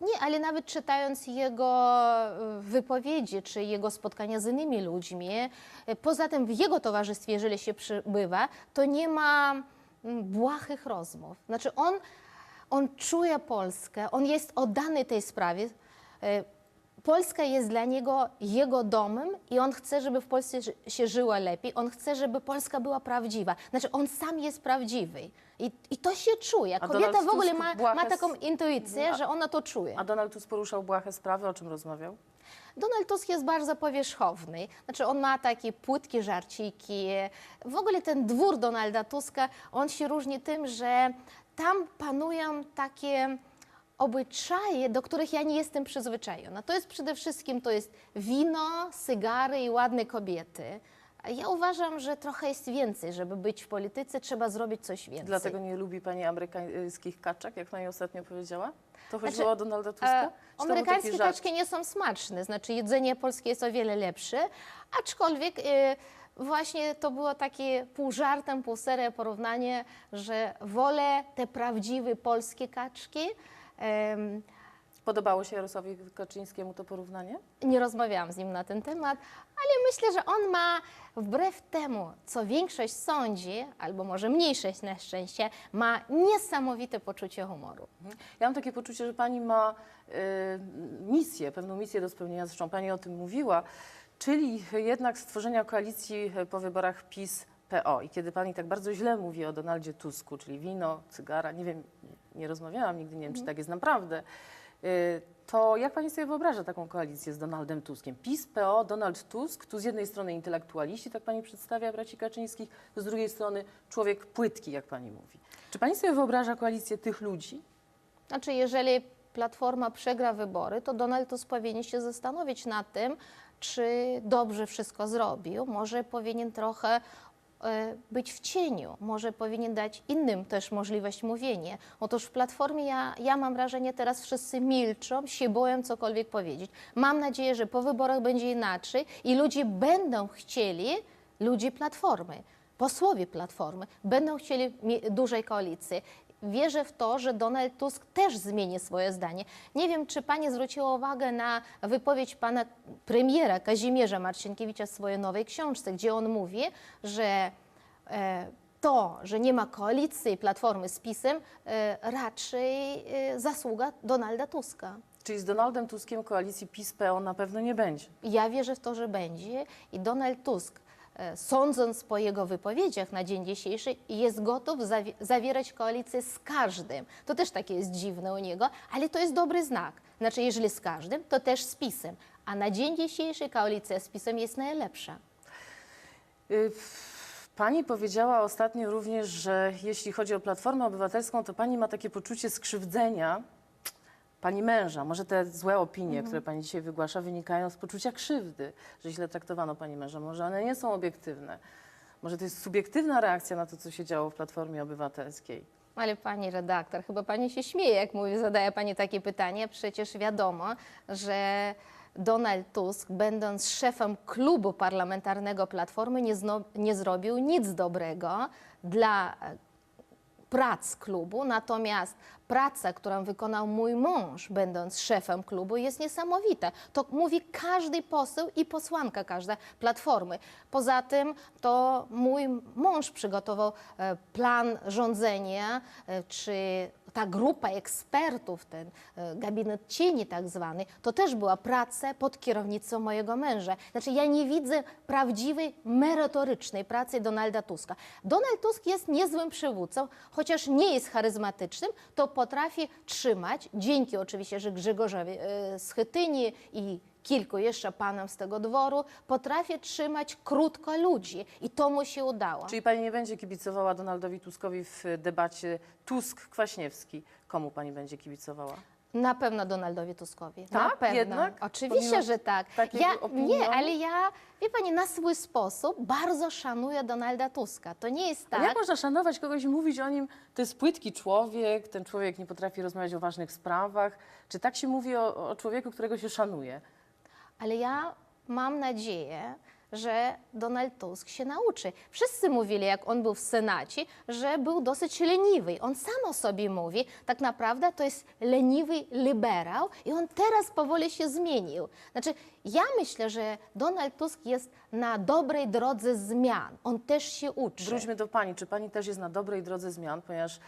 Nie, ale nawet czytając jego e, wypowiedzi czy jego spotkania z innymi ludźmi, e, poza tym w jego towarzystwie, jeżeli się przybywa, to nie ma mm, błahych rozmów. Znaczy on, on czuje Polskę, on jest oddany tej sprawie. Polska jest dla niego jego domem i on chce, żeby w Polsce się żyło lepiej. On chce, żeby Polska była prawdziwa. Znaczy on sam jest prawdziwy. I, i to się czuje. A Kobieta Donald w ogóle Tusk ma, błahe s- taką intuicję, że ona to czuje. A Donald Tusk poruszał błahe sprawy, o czym rozmawiał? Donald Tusk jest bardzo powierzchowny. Znaczy on ma takie płytkie żarciki. W ogóle ten dwór Donalda Tuska, on się różni tym, że tam panują takie obyczaje, do których ja nie jestem przyzwyczajona. To jest przede wszystkim to jest wino, cygary i ładne kobiety. Ja uważam, że trochę jest więcej, żeby być w polityce, trzeba zrobić coś więcej. Dlatego nie lubi pani amerykańskich kaczek, jak pani ostatnio powiedziała? To chodziło Znaczy, o Donalda Tuska? E, Amerykańskie kaczki nie są smaczne, znaczy jedzenie polskie jest o wiele lepsze, aczkolwiek e, właśnie to było takie pół żartem, pół serio porównanie, że wolę te prawdziwe polskie kaczki. Podobało się Jarosławowi Kaczyńskiemu to porównanie? nie rozmawiałam z nim na ten temat, ale myślę, że on ma wbrew temu, co większość sądzi, albo może mniejszość na szczęście, ma niesamowite poczucie humoru. Mhm. Ja mam takie poczucie, że pani ma y, misję, pewną misję do spełnienia, zresztą pani o tym mówiła, czyli jednak stworzenia koalicji po wyborach PiS-PO. I kiedy pani tak bardzo źle mówi o Donaldzie Tusku, czyli wino, cygara, nie wiem, nie rozmawiałam nigdy, nie wiem, czy tak jest naprawdę, y, to jak pani sobie wyobraża taką koalicję z Donaldem Tuskiem? PiS, PO, Donald Tusk, tu z jednej strony intelektualiści, tak pani przedstawia braci Kaczyńskich, z drugiej strony człowiek płytki, jak pani mówi. Czy pani sobie wyobraża koalicję tych ludzi? Znaczy, jeżeli Platforma przegra wybory, to Donald Tusk powinien się zastanowić nad tym, czy dobrze wszystko zrobił. Może powinien trochę być w cieniu, może powinien dać innym też możliwość mówienia. Otóż w Platformie ja, ja mam wrażenie, teraz wszyscy milczą, się boją cokolwiek powiedzieć. Mam nadzieję, że po wyborach będzie inaczej i ludzie będą chcieli, ludzie Platformy, posłowie Platformy, będą chcieli dużej koalicji. Wierzę w to, że Donald Tusk też zmieni swoje zdanie. Nie wiem, czy pani zwróciła uwagę na wypowiedź pana premiera Kazimierza Marcinkiewicza w swojej nowej książce, gdzie on mówi, że e, to, że nie ma koalicji Platformy z PiSem, e, raczej e, zasługa Donalda Tuska. Czyli z Donaldem Tuskiem koalicji PiS-PO na pewno nie będzie. Ja wierzę w to, że będzie i Donald Tusk, sądząc po jego wypowiedziach na dzień dzisiejszy, jest gotów zawi- zawierać koalicję z każdym. To też takie jest dziwne u niego, ale to jest dobry znak. Znaczy, jeżeli z każdym, to też z PiSem. A na dzień dzisiejszy koalicja z PiSem jest najlepsza. Y, Pani powiedziała ostatnio również, że jeśli chodzi o Platformę Obywatelską, to pani ma takie poczucie skrzywdzenia pani męża. Może te złe opinie, które pani dzisiaj wygłasza, wynikają z poczucia krzywdy, że źle traktowano pani męża. Może one nie są obiektywne. Może to jest subiektywna reakcja na to, co się działo w Platformie Obywatelskiej. Ale pani redaktor, chyba pani się śmieje, jak mówi, zadaje pani takie pytanie. Przecież wiadomo, że Donald Tusk, będąc szefem klubu parlamentarnego Platformy, nie, nie zrobił nic dobrego dla prac klubu, natomiast praca, którą wykonał mój mąż, będąc szefem klubu, jest niesamowita. To mówi każdy poseł i posłanka każda Platformy. Poza tym to mój mąż przygotował e, plan rządzenia, e, czy ta grupa ekspertów, ten e, gabinet cieni tak zwany, to też była praca pod kierownictwem mojego męża. Znaczy ja nie widzę prawdziwej, merytorycznej pracy Donalda Tuska. Donald Tusk jest niezłym przywódcą, chociaż nie jest charyzmatycznym, to potrafi trzymać, dzięki oczywiście, że Grzegorzowi e, Schetyni i kilku jeszcze panom z tego dworu, potrafi trzymać krótko ludzi i to mu się udało. Czyli pani nie będzie kibicowała Donaldowi Tuskowi w debacie Tusk-Kwaśniewski. Komu pani będzie kibicowała? Na pewno Donaldowi Tuskowi. na Tak? pewno. Jednak? Oczywiście, Pomimo że tak. Ja, nie, ale ja, wie pani, na swój sposób bardzo szanuję Donalda Tuska. To nie jest Ale tak. Jak można szanować kogoś i mówić o nim, to jest płytki człowiek, ten człowiek nie potrafi rozmawiać o ważnych sprawach? Czy tak się mówi o, o człowieku, którego się szanuje? Ale ja mam nadzieję, że Donald Tusk się nauczy. Wszyscy mówili, jak on był w Senacie, że był dosyć leniwy. On sam o sobie mówi, tak naprawdę to jest leniwy liberał i on teraz powoli się zmienił. Znaczy, ja myślę, że Donald Tusk jest na dobrej drodze zmian. On też się uczy. Wróćmy do pani. Czy pani też jest na dobrej drodze zmian, ponieważ